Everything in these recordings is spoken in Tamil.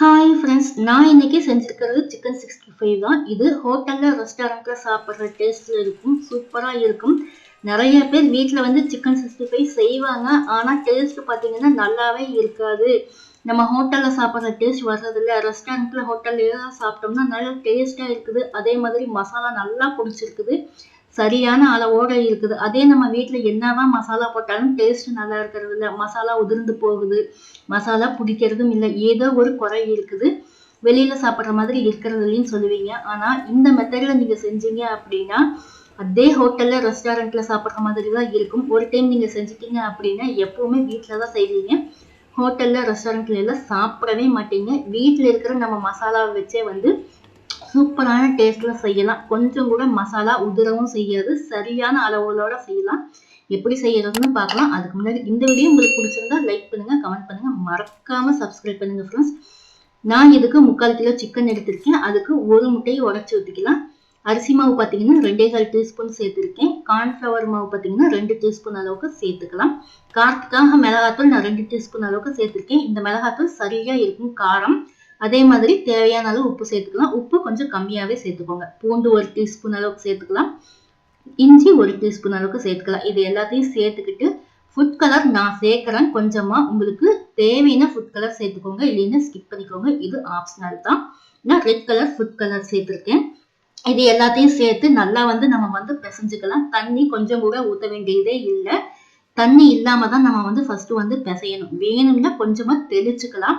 ஹாய் ஃப்ரெண்ட்ஸ் நான் இன்னைக்கு செஞ்சிருக்கிறது சிக்கன் சிக்ஸ்டி ஃபைவ் தான். இது ஹோட்டலில் ரெஸ்டாரண்ட்டில் சாப்பிட்ற டேஸ்ட்டில் இருக்கும் சூப்பராக இருக்கும். நிறைய பேர் வீட்டில் வந்து சிக்கன் சிக்ஸ்டி ஃபைவ் செய்வாங்க. ஆனால் டேஸ்ட் பார்த்தீங்கன்னா நல்லாவே இருக்காது. நம்ம ஹோட்டலில் சாப்பிட்ற டேஸ்ட் வர்றதில்ல. ரெஸ்டாரண்ட்டில் ஹோட்டல்லையே தான் சாப்பிட்டோம்னா நல்லா டேஸ்ட்டாக இருக்குது. அதே மாதிரி மசாலா நல்லா பிடிச்சிருக்குது. சரியான அளவோட இருக்குது. அதே நம்ம வீட்டில் என்னதான் மசாலா போட்டாலும் டேஸ்ட் நல்லா இருக்கிறது இல்லை. மசாலா உதிர்ந்து போகுது. மசாலா பிடிக்கிறதும் இல்லை. ஏதோ ஒரு குறை இருக்குது. வெளியில் சாப்பிட்ற மாதிரி இருக்கிறது இல்லைன்னு சொல்லுவீங்க. ஆனால் இந்த மெத்தடில் நீங்கள் செஞ்சீங்க அப்படின்னா அதே ஹோட்டலில் ரெஸ்டாரண்ட்டில் சாப்பிட்ற மாதிரி தான் இருக்கும். ஒரு டைம் நீங்கள் செஞ்சுட்டீங்க அப்படின்னா எப்போவுமே வீட்டில் தான் செய்வீங்க. ஹோட்டலில் ரெஸ்டாரண்ட்ல எல்லாம் சாப்பிடவே மாட்டீங்க. வீட்டில் இருக்கிற நம்ம மசாலாவை வச்சே வந்து சூப்பரான டேஸ்ட்ல செய்யலாம். கொஞ்சம் கூட மசாலா உதிரவும் செய்யாது. சரியான அளவுகளோட செய்யலாம். எப்படி செய்யறதுன்னு பார்க்கலாம். அதுக்கு முன்னாடி இந்த வீடியோ உங்களுக்கு பிடிச்சிருந்தா லைக் பண்ணுங்க கமெண்ட் பண்ணுங்க. மறக்காம சப்ஸ்கிரைப் பண்ணுங்க ஃப்ரெண்ட்ஸ் நான் இதுக்கு முக்கால் கிலோ சிக்கன் எடுத்திருக்கேன். அதுக்கு ஒரு முட்டையை உடச்சி ஊற்றிக்கலாம் அரிசி மாவு பார்த்தீங்கன்னா ரெண்டே கால் டீஸ்பூன் சேர்த்துருக்கேன். கார்ன்ஃப்ளவர் மாவு பார்த்தீங்கன்னா ரெண்டு டீஸ்பூன் அளவுக்கு சேர்த்துக்கலாம். காரத்துக்காக மிளகாத்தூள் நான் ரெண்டு டீஸ்பூன் அளவுக்கு சேர்த்துருக்கேன். இந்த மிளகாத்தூள் சரியாக இருக்கும். காரம் அதே மாதிரி தேவையான அளவு உப்பு சேர்த்துக்கலாம். உப்பு கொஞ்சம் கம்மியாகவே சேர்த்துக்கோங்க. பூண்டு ஒரு டீஸ்பூன் அளவுக்கு சேர்த்துக்கலாம். இஞ்சி ஒரு டீஸ்பூன் அளவுக்கு சேர்த்துக்கலாம். இது எல்லாத்தையும் சேர்த்துக்கிட்டு ஃபுட் கலர் நான் சேர்க்குறேன். கொஞ்சமாக உங்களுக்கு தேவையான ஃபுட் கலர் சேர்த்துக்கோங்க. இல்லைன்னா ஸ்கிப் பண்ணிக்கோங்க. இது ஆப்ஷனல் தான். நான் ரெட் கலர் ஃபுட் கலர் சேர்த்துருக்கேன். இது எல்லாத்தையும் சேர்த்து நல்லா வந்து நம்ம வந்து பிசைஞ்சுக்கலாம். தண்ணி கொஞ்சம் கூட ஊற்ற வேண்டியதே இல்லை. தண்ணி இல்லாம தான் நம்ம வந்து ஃபர்ஸ்ட் வந்து பிசையணும். வேணும்னா கொஞ்சமா தெளிச்சுக்கலாம்.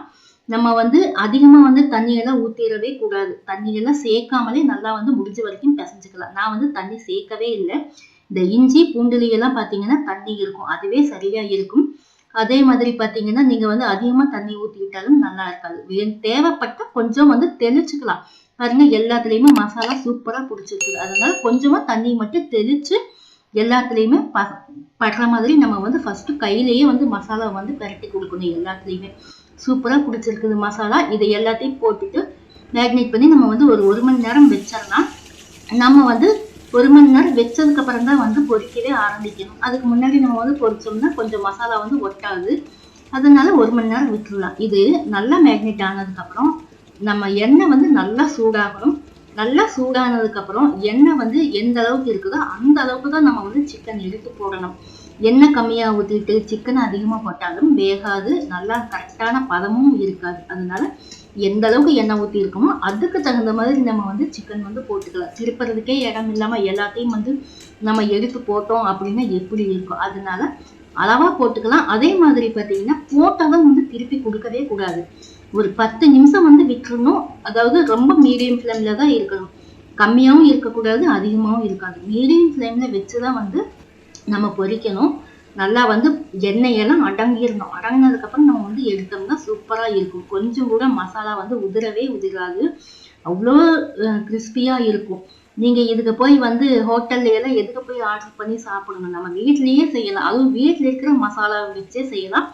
நம்ம வந்து அதிகமா வந்து தண்ணியெல்லாம் ஊத்திடவே கூடாது. தண்ணியெல்லாம் சேர்க்காமலே நல்லா வந்து முடிஞ்ச வரைக்கும் பிசைஞ்சுக்கலாம். நான் வந்து தண்ணி சேர்க்கவே இல்லை. இந்த இஞ்சி பூண்டுலியெல்லாம் பார்த்தீங்கன்னா தண்ணி இருக்கும். அதுவே சரியா இருக்கும். அதே மாதிரி பார்த்தீங்கன்னா நீங்க வந்து அதிகமா தண்ணி ஊற்றிக்கிட்டாலும் நல்லா இருக்காது. வே- தேவைப்பட்ட கொஞ்சம் வந்து தெளிச்சுக்கலாம். பாருங்க எல்லாத்துலேயுமே மசாலா சூப்பரா பிடிச்சிருக்குது. அதனால கொஞ்சமா தண்ணி மட்டும் தெளிச்சு எல்லாத்துலேயுமே ப படுற மாதிரி நம்ம வந்து ஃபர்ஸ்ட் கையிலேயே வந்து மசாலா வந்து பரட்டி கொடுக்கணும் எல்லாத்துலேயுமே. சூப்பராக பிடிச்சிருக்குது மசாலா. இதை எல்லாத்தையும் போட்டுட்டு மேக்னேட் பண்ணி நம்ம வந்து ஒரு ஒரு மணி நேரம் வச்சிடலாம் நம்ம வந்து ஒரு மணி நேரம் வச்சதுக்கப்புறம் தான் வந்து பொரிக்கவே ஆரம்பிக்கணும். அதுக்கு முன்னாடி நம்ம வந்து பொரிச்சோம்னா கொஞ்சம் மசாலா வந்து ஒட்டாது. அதனால ஒரு மணி நேரம் விட்டுறலாம். இது நல்லா மேக்னேட் ஆனதுக்கப்புறம் நம்ம எண்ணெய் வந்து நல்லா சூடாகணும். நல்லா சூடானதுக்கப்புறம் எண்ணெய் வந்து எந்த அளவுக்கு இருக்குதோ அந்த அளவுக்கு தான் நம்ம வந்து சிக்கன் எடுத்து போடணும். எண்ணெய் கம்மியாக ஊற்றிட்டு சிக்கன் அதிகமாக போட்டாலும் வேகாது. நல்லா கரெக்டான பதமும் இருக்காது. அதனால எந்த அளவுக்கு எண்ணெய் ஊற்றி இருக்கோமோ அதுக்கு தகுந்த மாதிரி நம்ம வந்து சிக்கன் வந்து போட்டுக்கலாம். திருப்புறதுக்கே இடம் இல்லாமல் எல்லாத்தையும் வந்து நம்ம எடுத்து போட்டோம் அப்படின்னா எப்படி இருக்கும் அதனால அளவாக போட்டுக்கலாம். அதே மாதிரி பார்த்தீங்கன்னா போட்டதும் வந்து திருப்பி கொடுக்கவே கூடாது. ஒரு பத்து நிமிஷம் வந்து விட்டுறணும். அதாவது ரொம்ப மீடியம் ஃப்ளேமில் தான் இருக்கணும். கம்மியாகவும் இருக்கக்கூடாது அதிகமாகவும் இருக்காது. மீடியம் ஃப்ளேமில் வச்சு தான் வந்து நம்ம பொரிக்கணும் நல்லா வந்து எண்ணெயெல்லாம் அடங்கிடணும் அடங்கினதுக்கப்புறம் நம்ம வந்து எடுத்தோம்னா சூப்பராக இருக்கும். கொஞ்சம் கூட மசாலா வந்து உதிரவே உதிராது. அவ்வளோ கிறிஸ்பியாக இருக்கும். நீங்கள் இதுக்கு போய் வந்து ஹோட்டல்ல எல்லாம் எதுக்கு போய் ஆர்டர் பண்ணி சாப்பிடணும்? நம்ம வீட்லேயே செய்யலாம். அதுவும் வீட்டில் இருக்கிற மசாலா வச்சே செய்யலாம்.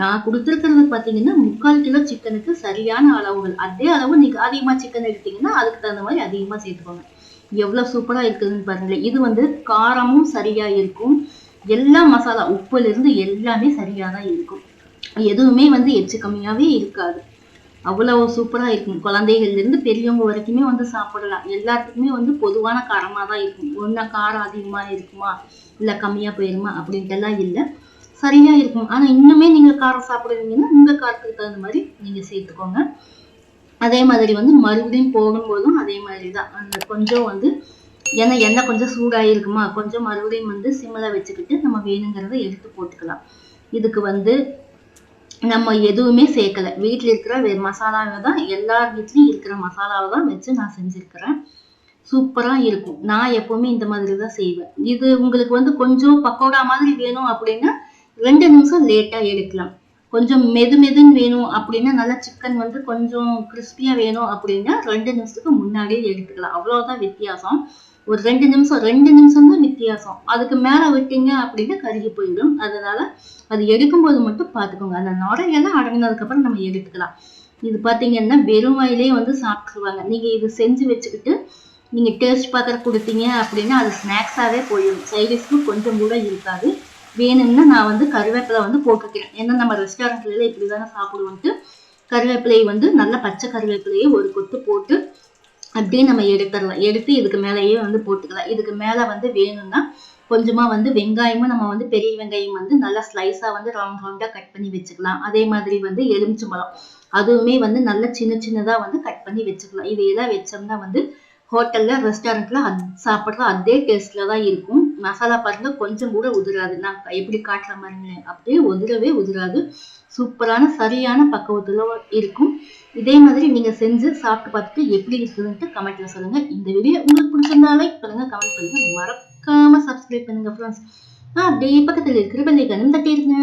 நான் கொடுத்துருக்கிறது பார்த்தீங்கன்னா முக்கால் கிலோ சிக்கனுக்கு சரியான அளவுகள். அதே அளவு நீங்கள் அதிகமாக சிக்கன் எடுத்தீங்கன்னா அதுக்கு தகுந்த மாதிரி அதிகமாக சேர்த்துக்கோங்க. எவ்வளோ சூப்பராக இருக்குதுன்னு பாருங்களேன். இது வந்து காரமும் சரியாக இருக்கும். எல்லா மசாலா உப்புலேருந்து எல்லாமே சரியாக தான் இருக்கும். எதுவுமே வந்து எச்சு கம்மியாகவே இருக்காது. அவ்வளோ சூப்பராக இருக்கும். குழந்தைகள்லேருந்து பெரியவங்க வரைக்குமே வந்து சாப்பிடலாம். எல்லாத்துக்குமே வந்து பொதுவான காரமாக தான் இருக்கும். ஒன்றா காரம் அதிகமாக இருக்குமா? இல்லை கம்மியாக போயிருமா? அப்படின்ட்டு எல்லாம் இல்லை. சரியா இருக்கும். ஆனா இன்னுமே நீங்க காரம் சாப்பிடுவீங்கன்னா உங்க காரத்துக்கு தகுந்த மாதிரி நீங்க சேர்த்துக்கோங்க. அதே மாதிரி வந்து மறுபடியும் போகும்போதும் அதே மாதிரி தான். அந்த கொஞ்சம் வந்து ஏன்னா எண்ணெய் கொஞ்சம் சூடாயிருக்குமா? கொஞ்சம் மறுபடியும் வந்து சிம்மில் வச்சுக்கிட்டு நம்ம வேணுங்கிறத எடுத்து போட்டுக்கலாம். இதுக்கு வந்து நம்ம எதுவுமே சேர்க்கல. வீட்டில் இருக்கிற வே மசாலாவை தான் எல்லார் வீட்லேயும் இருக்கிற மசாலாவை தான் வச்சு நான் செஞ்சுருக்கிறேன். சூப்பராக இருக்கும். நான் எப்போவுமே இந்த மாதிரி தான் செய்வேன். இது உங்களுக்கு வந்து கொஞ்சம் பக்கோடா மாதிரி வேணும் அப்படின்னா ரெண்டு நிமிஷம் லேட்டாக எடுக்கலாம். கொஞ்சம் மெது மெதுன்னு வேணும் அப்படின்னா நல்லா சிக்கன் வந்து கொஞ்சம் கிறிஸ்பியாக வேணும் அப்படின்னா ரெண்டு நிமிஷத்துக்கு முன்னாடியே எடுத்துக்கலாம். அவ்வளோதான் வித்தியாசம். ஒரு ரெண்டு நிமிஷம் ரெண்டு நிமிஷம் தான் வித்தியாசம். அதுக்கு மேலே விட்டீங்க அப்படின்னா கருகி போயிடும். அதனால அது எடுக்கும்போது மட்டும் பார்த்துக்கோங்க. அந்த நுரையெல்லாம் அடங்கினதுக்கப்புறம் நம்ம எடுத்துக்கலாம். இது பார்த்தீங்கன்னா வெறும் வாயிலே வந்து சாப்பிட்ருவாங்க நீங்கள் இது செஞ்சு வச்சுக்கிட்டு நீங்கள் டேஸ்ட் பார்க்குற கொடுத்தீங்க அப்படின்னா அது ஸ்நாக்ஸாகவே போயிடும். சைடிஷ்க்கு கொஞ்சம் கூட இருக்காது. வேணும்னா நான் வந்து கருவேப்பிலை வந்து போட்டுக்கிறேன். ஏன்னா நம்ம ரெஸ்டாரண்ட்ல இப்படி தானே சாப்பிடுவோன்ட்டு. கருவேப்பிலையை வந்து நல்ல பச்சை கருவேப்பிலையை ஒரு கொத்து போட்டு அப்படியே நம்ம எடுத்துடலாம். எடுத்து இதுக்கு மேலேயே வந்து போட்டுக்கலாம். இதுக்கு மேலே வந்து வேணும்னா கொஞ்சமாக வந்து வெங்காயமும் நம்ம வந்து பெரிய வெங்காயம் வந்து நல்லா ஸ்லைஸாக வந்து ரவுண்ட் ரவுண்டாக கட் பண்ணி வச்சுக்கலாம். அதே மாதிரி வந்து எலுமிச்சம்பழம் அதுவுமே வந்து நல்லா சின்ன சின்னதாக வந்து கட் பண்ணி வச்சுக்கலாம். இதையெல்லாம் வச்சோம்னா வந்து ஹோட்டலில் ரெஸ்டாரண்ட்டில் அத் சாப்பிட்ற அதே டேஸ்ட்டில் தான் இருக்கும். மசாலா பாருங்க கொஞ்சம் கூட உதிராது. நான் எப்படி காட்டுற மாதிரி அப்படியே உதிரவே உதிராது. சூப்பரான சரியான பக்குவத்துல இருக்கும். இதே மாதிரி நீங்க செஞ்சு சாப்பிட்டு பார்த்துட்டு எப்படி இருக்குதுன்ட்டு கமெண்ட்ல சொல்லுங்க. இந்த வீடியோ உங்களுக்கு பிடிச்சிருந்தா லைக் கமெண்ட் பண்ணுங்க. மறக்காம சப்ஸ்கிரைப் பண்ணுங்க ஃப்ரெண்ட்ஸ் அப்படியே பக்கத்துல இருக்கிற பெல்லைக்கனும் தட்டிடுங்க.